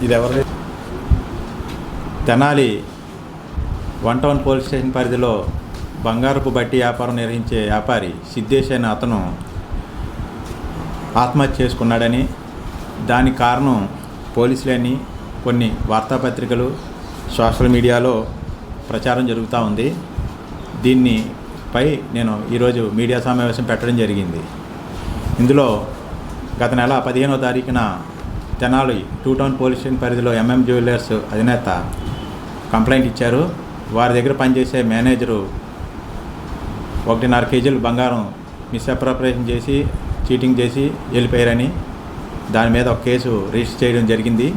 ఇది ఎవరు Tenali one town police station పరిధిలో బంగారపు బట్టి వ్యాపారం నిర్వహించే వ్యాపారి సిద్ధేశ్ అనే అతను ఆత్మహత్య చేసుకున్నాడని దానికి కారణం పోలీసులని కొన్ని వార్తాపత్రికలు సోషల్ మీడియాలో ప్రచారం జరుగుతూ ఉంది. దీన్ని పై నేను ఈరోజు మీడియా సమావేశం పెట్టడం జరిగింది. ఇందులో గత నెల పదిహేనో తారీఖున Tenali two town police station పరిధిలో ఎంఎం జ్యువెలర్స్ అధినేత కంప్లైంట్ ఇచ్చారు. వారి దగ్గర పనిచేసే మేనేజరు ఒకటిన్నర కేజీలు బంగారం మిస్అప్రాపరేషన్ చేసి చీటింగ్ చేసి వెళ్ళిపోయారని దాని మీద ఒక కేసు రిజిస్టర్ చేయడం జరిగింది.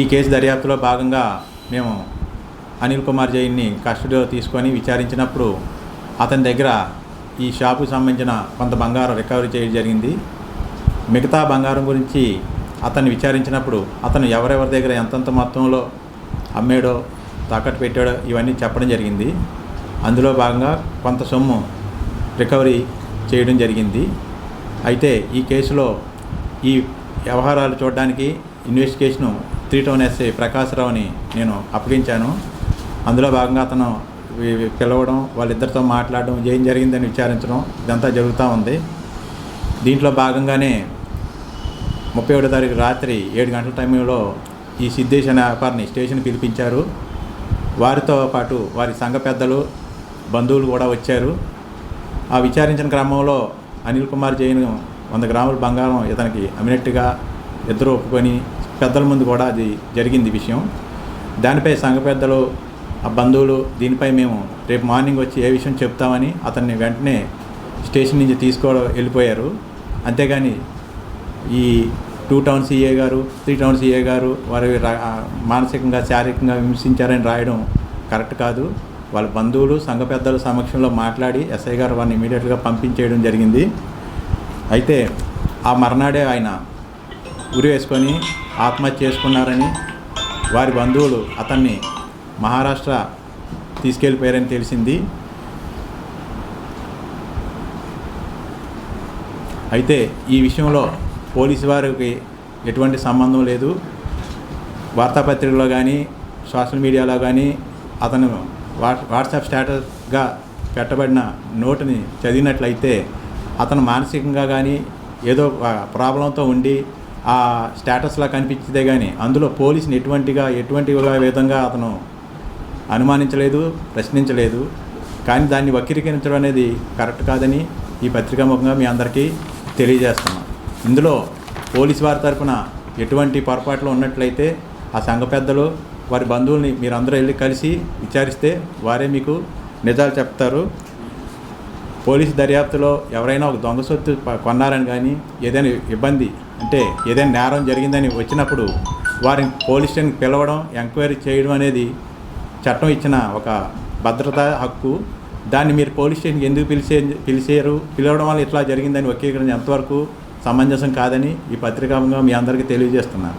ఈ కేసు దర్యాప్తులో భాగంగా మేము అనిల్ కుమార్ జైన్ని కస్టడీలో తీసుకొని విచారించినప్పుడు అతని దగ్గర ఈ షాపుకు సంబంధించిన కొంత బంగారం రికవరీ చేయడం జరిగింది. మిగతా బంగారం గురించి అతన్ని విచారించినప్పుడు అతను ఎవరెవరి దగ్గర ఎంతంత మొత్తంలో అమ్మాడో తాకట్టు పెట్టాడో ఇవన్నీ చెప్పడం జరిగింది. అందులో భాగంగా కొంత సొమ్ము రికవరీ చేయడం జరిగింది. అయితే ఈ కేసులో ఈ వ్యవహారాలు చూడడానికి ఇన్వెస్టిగేషను త్రీ టౌన్ ఎస్ఐ ప్రకాశ్రావుని నేను అప్పగించాను. అందులో భాగంగా అతను పిలవడం వాళ్ళిద్దరితో మాట్లాడడం ఏం జరిగిందని విచారించడం ఇదంతా జరుగుతూ ఉంది. దీంట్లో భాగంగానే ముప్పై ఒకటో తారీఖు రాత్రి ఏడు గంటల టైంలో ఈ సిద్ధేశ్ అనే వ్యాపారిని స్టేషన్ పిలిపించారు. వారితో పాటు వారి సంఘ పెద్దలు బంధువులు కూడా వచ్చారు. ఆ విచారించిన క్రమంలో అనిల్ కుమార్ జైన్ వంద గ్రాముల బంగారం ఇతనికి అమ్మినట్టుగా ఇద్దరు ఒప్పుకొని పెద్దల ముందు కూడా అది జరిగింది విషయం. దానిపై సంఘ పెద్దలు ఆ బంధువులు దీనిపై మేము రేపు మార్నింగ్ వచ్చి ఏ విషయం చెప్తామని అతన్ని వెంటనే స్టేషన్ నుంచి తీసుకోవడం వెళ్ళిపోయారు. అంతేగాని ఈ టూ టౌన్ సీఏ గారు త్రీ టౌన్ సీఏ గారు వారి మానసికంగా శారీరకంగా విమర్శించారని రాయడం కరెక్ట్ కాదు. వాళ్ళ బంధువులు సంఘ పెద్దల సమక్షంలో మాట్లాడి ఎస్ఐ గారు వారిని ఇమీడియట్గా పంపించేయడం జరిగింది. అయితే ఆ మర్నాడే ఆయన ఉరి వేసుకొని ఆత్మహత్య చేసుకున్నారని వారి బంధువులు అతన్ని మహారాష్ట్ర తీసుకెళ్ళిపోయారని తెలిసింది. అయితే ఈ విషయంలో పోలీసు వారికి ఎటువంటి సంబంధం లేదు. వార్తాపత్రికలో కానీ సోషల్ మీడియాలో కానీ అతను వాట్సాప్ స్టేటస్గా పెట్టబడిన నోటుని చదివినట్లయితే అతను మానసికంగా కానీ ఏదో ప్రాబ్లంతో ఉండి ఆ స్టేటస్లా కనిపించితే కానీ అందులో పోలీసుని ఎటువంటిగా ఎటువంటి విధంగా అతను అనుమానించలేదు ప్రశ్నించలేదు. కానీ దాన్ని వక్రీకరించడం అనేది కరెక్ట్ కాదని ఈ పత్రికాముఖంగా మీ అందరికీ తెలియజేస్తున్నాం. ఇందులో పోలీసు వారి తరఫున ఎటువంటి పొరపాట్లు ఉన్నట్లయితే ఆ సంఘ పెద్దలు వారి బంధువుల్ని మీరందరూ వెళ్ళి కలిసి విచారిస్తే వారే మీకు నిజాలు చెప్తారు. పోలీసు దర్యాప్తులో ఎవరైనా ఒక దొంగ సొత్తు కొన్నారని కానీ ఏదైనా ఇబ్బంది అంటే ఏదైనా నేరం జరిగిందని వచ్చినప్పుడు వారిని పోలీస్ స్టేషన్కి పిలవడం ఎంక్వైరీ చేయడం అనేది చట్టం ఇచ్చిన ఒక భద్రత హక్కు దాన్ని మీరు పోలీస్ స్టేషన్కి ఎందుకు పిలిచే పిలిచారు పిలవడం వల్ల ఇట్లా జరిగిందని వక్రీకరణ ఎంతవరకు సమంజసం కాదని ఈ పత్రికాముగా మీ అందరికీ తెలియజేస్తున్నాను